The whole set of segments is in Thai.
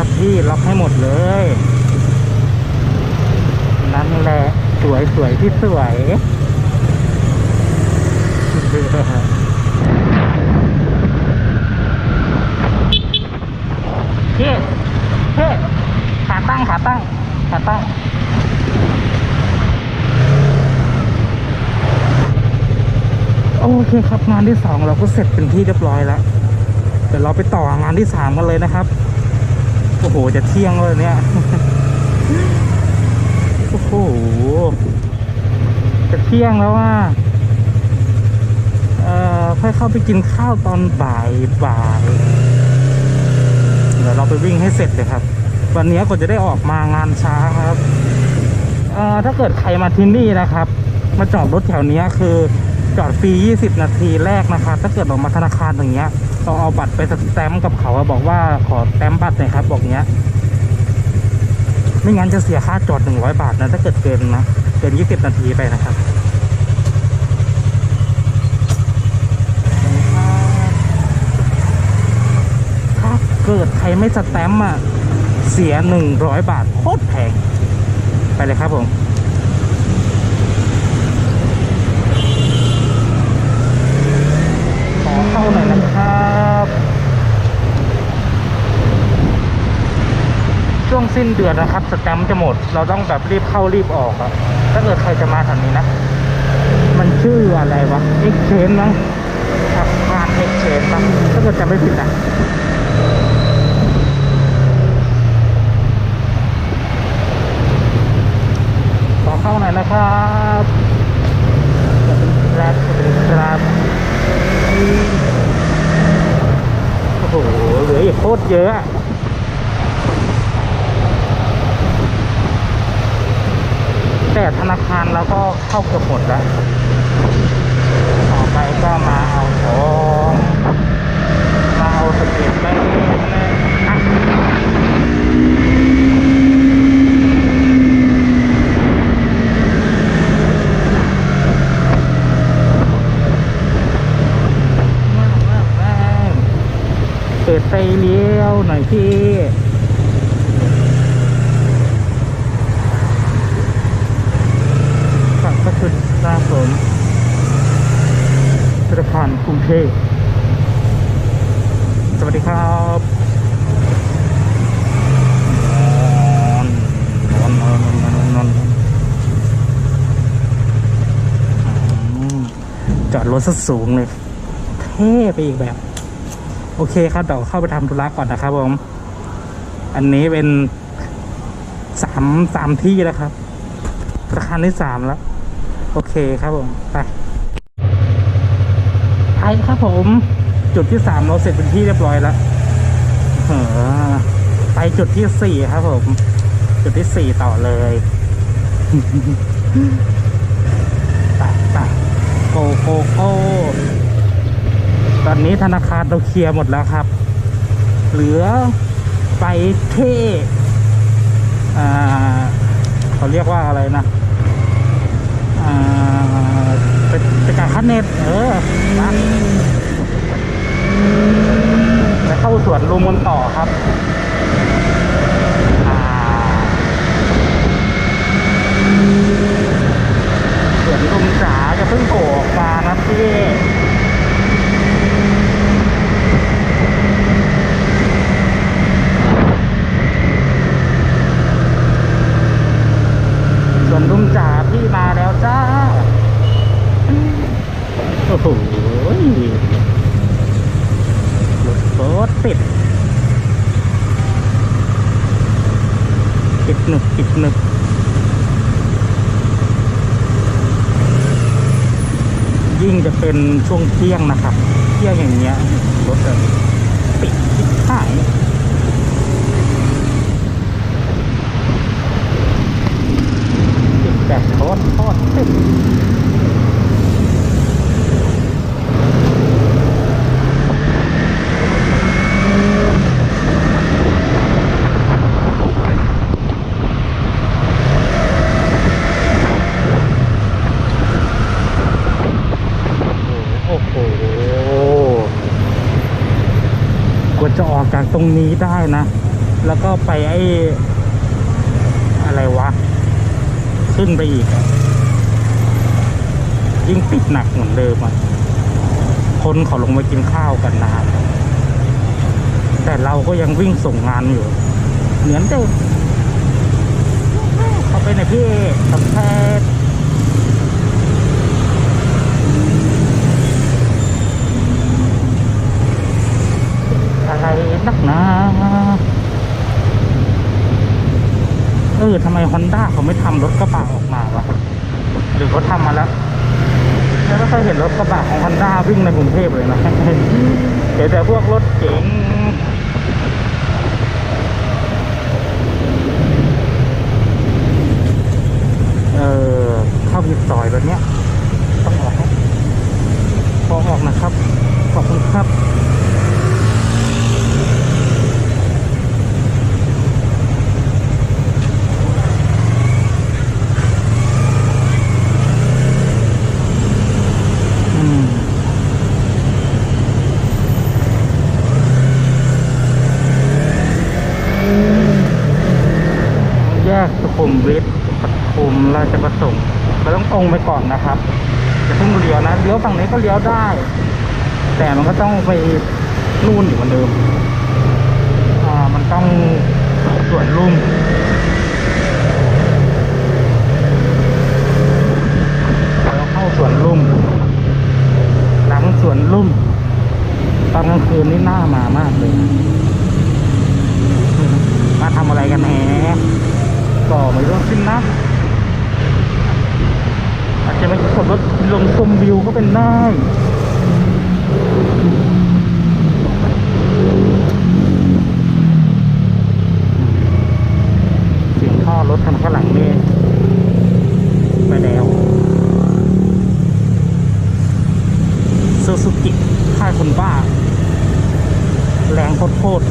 ครับพี่ล็อกให้หมดเลย นั่นแหละสวยสวยที่สวยพี่พี่ขาตั้งขาตั้งขาตั้งโอเคครับงานที่สองเราก็เสร็จเป็นที่เรียบร้อยแล้วเดี๋ยวเราไปต่องานที่สามกันเลยนะครับ โอ้โห จะเที่ยงเลยเนี่ย โอ้โห จะเที่ยงแล้วว่าเอ่อค่อยเข้าไปกินข้าวตอนบ่ายบ่ายเดี๋ยวเราไปวิ่งให้เสร็จเลยครับ วันนี้ก็จะได้ออกมางานช้าครับเอ่อถ้าเกิดใครมาที่นี่นะครับ มาจอดรถแถวนี้คือ จอดฟรี 20 นาทีแรกนะครับถ้าเกิดออกมาธนาคารอย่างเงี้ยต้องเอาบัตรไปสแตมป์กับเขาบอกว่าขอสแตมป์บัตรหน่อยครับ บอกเงี้ย ไม่งั้นจะเสียค่าจอด 100 บาทนะถ้าเกิดเกินนะเกิน 20 นาทีไปนะครับถ้าเกิดใครไม่สแตมป์อะเสีย 100 บาทโคตรแพงไปเลยครับผม ขอเข้าหน่อยนะครับ ช่วง สิ้นเดือนนะครับสแตมป์จะหมด เราต้องแบบรีบเข้ารีบออกอะถ้าเกิดใครจะมาทางนี้นะ มันชื่ออะไรวะ Exchange มั้งครับงาน Exchange มั้งถ้าเกิดจำไม่ผิดนะขอเข้าหน่อยนะครับสวัสดีครับสวัสดีครับโอ้โหเหลืออีกโคตรเยอะอะ แต่ธนาคารเราก็เข้าเกือบหมดแล้ว ต่อไปก็มาเอาของมาเอาสเก็ตแบงค์อะเปิดไฟเลี้ยวหน่อยพี่ ขับก็ คือหน้าผมธนาคารกรุงเทพสวัสดีครับนอนนอนนอนนอนนอนอืมจอดรถซะสูงเลย เท่ไปอีกแบบ โอเคครับเดี๋ยวเข้าไปทำธุระก่อนนะครับผม อันนี้เป็นสามสามที่แล้วครับ ราคาที่สามแล้ว อเคครับผม ไปไปครับผม จุดที่สามเราเสร็จเป็นที่เรียบร้อยแล้วเออไปจุดที่สี่ครับผม จุดที่สี่ต่อเลยไปไปโกโกโกตอนนี้ธนาคารเราเคลียร์หมดแล้วครับ เหลือไปเท่อ่าเขาเรียกว่าอะไรนะอ่า ไปไปกาคัดเน็ตเออนะไปเข้าสวนลุมกันต่อครับ อ่าสวนลุมจ๋าจะเพิ่งโผล่ออกมานะพี่ ส่วนลุงจ๋าพี่มาแล้วจ้า โอ้โห รถโคตรติด ติดหนึบติดหนึบยิ่งจะเป็นช่วงเที่ยงนะครับ เที่ยงอย่างเงี้ยรถจะติดทิศหายติดแบบโคตรโคตรติดโอ้โหกว่าจะออกจากตรงนี้ ได้นะ แล้วก็ไปไอ้อะไรวะ ขึ้นไปอีก ยิ่งติดหนักเหมือนเดิมอะคนเขาลงมากินข้าวกันนานแต่เราก็ยังวิ่งส่งงานอยู่ เหมือนเดิมเข้าไปในพี่สำแพทย์อะไรนักหนา เออทำไมฮอนด้าเขาไม่ทำรถกระบะออกมาวะหรือเขาทำมาแล้วแล้วไม่เคยเห็นรถกระบะของฮอนด้าวิ่งในกรุงเทพเลยนะเห็นแต่พวกรถเก๋งเออเข้าผิดซอยแบบเนี้ยต้องออกนะขอออกนะครับ ขอบคุณครับ ขุมวิทปทุมราชประสงค์เราต้องตรงไปก่อนนะครับจะเพิ่งเลี้ยวนะเลี้ยวฝั่งนี้ก็เลี้ยวได้ แต่มันก็ต้องไปนู่นอยู่เหมือนเดิมอ่ามันต้องสวนลุ่มเราเข้าสวนลุ่มหลังสวนลุ่มตอนกลางคืนนี่น่ามามากเลย มาทำอะไรกันแหน ก็ไม่รู้สินะอาจจะไม่ขับรถลงชมวิวก็เป็นได้เสียงท่อรถคันข้างหลังนี่ไปแล้วซูซูกิค่ายคนบ้า แรงโคตร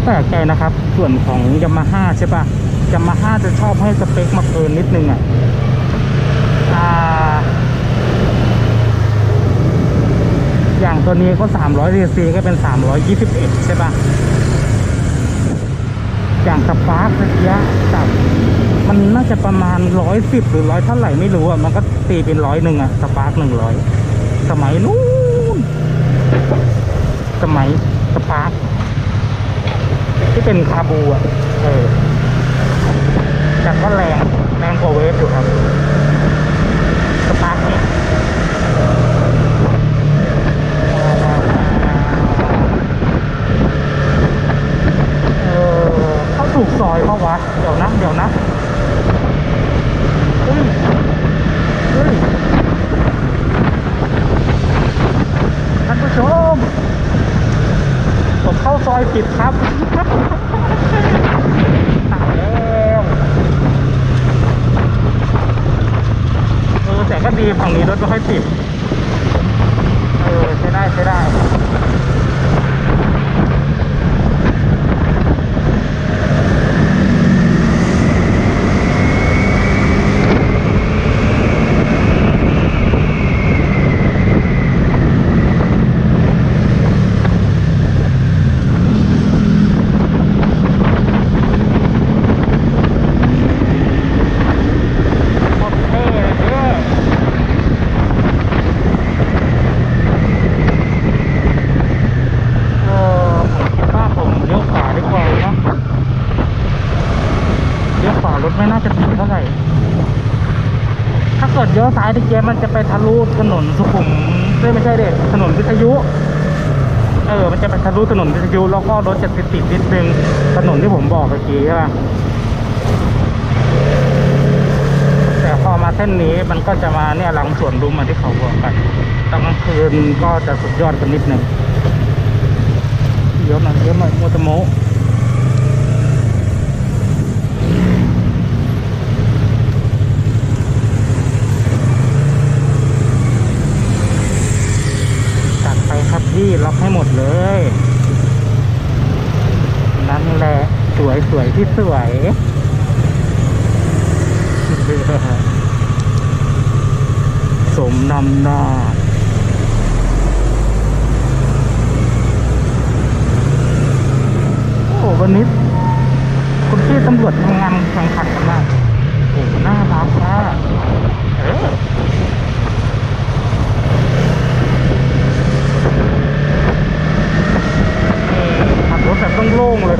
ๆเออเขาแปลกใจนะครับ ส่วนของยามาฮ่าใช่ปะยามาฮ่าจะชอบให้สเปคมาเกินนิดนึงอะอ่าอย่างตัวนี้ก็300 cc ก็เป็น 321 ใช่ปะอย่างสปาร์คระยะกับมันน่าจะประมาณ 110 หรือร้อยเท่าไหร่ไม่รู้อะ มันก็ตีเป็นร้อยหนึ่งอะ สปาร์คหนึ่งร้อยสมัยนู้นสมัยสปาร์ค ที่เป็นคาบูอะ เออแต่ก็แรงแรงกว่าเวฟอยู่ครับ สปาร์คเนี่ยเออเข้าถูกซอยเขาวะ เดี๋ยวนะ เดี๋ยวนะเฮ้ยเฮ้ยท่านผู้ชม ผมเข้าซอยผิดครับ ตายแล้วเออแต่ก็ดี ฝั่งนี้รถไม่ค่อยติด เออใช้ได้ใช้ได้ โคตรเท่เลยเนี่ยเออผมคิดว่าผมเลี้ยวขวาดีกว่าเนาะเลี้ยวขวารถไม่น่าจะติดเท่าไหร่ ถ้าเกิดเลี้ยว ซ้ายตะเกียบมันจะไปทะลุถนนสุขุมไม่ใช่เด็กถนนวิทยุ เออ มันจะไปทะลุถนนวิทยุแล้วก็รถจะติดติดนิดนึงถนนที่ผมบอกเมื่อกี้ใช่ปะแต่พอมาเส้นนี้มันก็จะมาเนี่ยหลังสวนลุมมาที่เขาบอกกันตอนกลางคืนก็จะสุดยอดกันนิดหนึ่งเยอะหน่อยเยอะหน่อยโมตะโมำได้ โอ้วันนี้คุณพี่ตำรวจงานแข่งขันกันมาโอ้หน้ารักมากขับรถแบบต้องโล่งเลย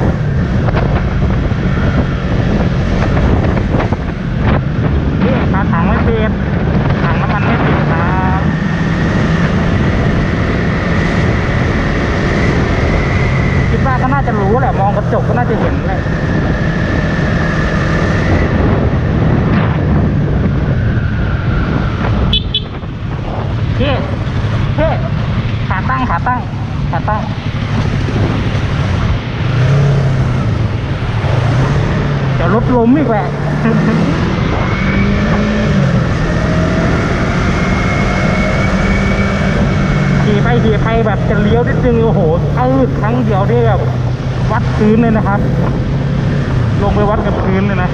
รถล้มอีกแหละขี่ไปขี่ไปแบบจะเลี้ยวนิดนึงโอ้โหตืดครั้งเดียวได้แบบวัดพื้นเลยนะครับ ลงไปวัดกับพื้นเลยนะ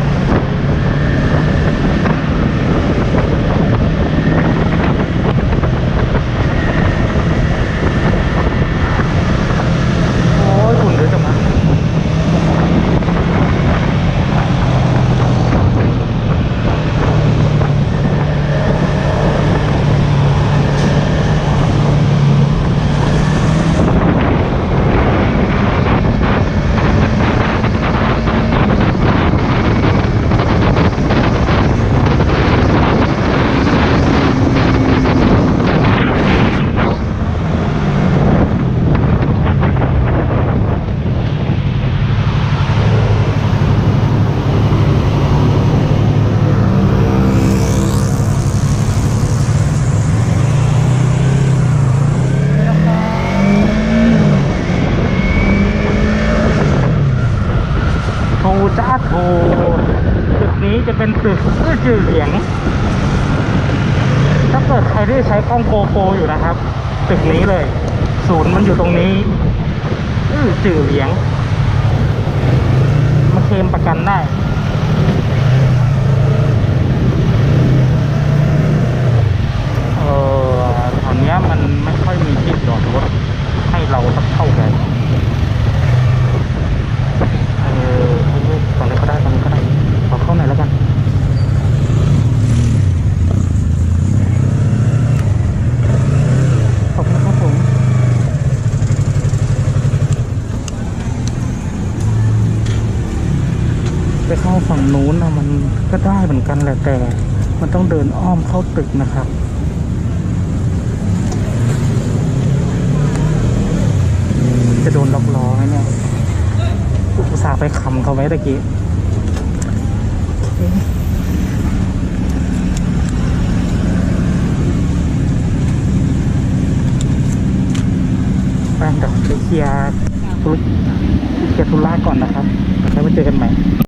จ้าโทตึกนี้จะเป็นตึกอื้อจือเหลียง ถ้าเกิดใครได้ใช้กล้องโกโปอยู่นะครับตึกนี้เลย ศูนย์มันอยู่ตรงนี้อื้อจือเหลียง มาเคลมประกันได้เออแถวนี้มันไม่ค่อยมีที่จอดรถให้เราสักเท่าไหร่ เออตอนนี้ก็ได้ตอนนี้ก็ได้ขอเข้าหน่อยแล้วกัน ขอบคุณครับผม ไปเข้าฝั่งนู้นนะมันก็ได้เหมือนกัน แหละแต่มันต้องเดินอ้อมเข้าตึกนะครับจะโดนล็อกล้อไหมเนี่ยอุตส่าห์ไปขำเขาไว้ตะกี้ไปเดี๋ยวไปเคลียร์ธุรเคลียร์ธุระก่อนนะครับเดี๋ยวมาเจอกันใหม่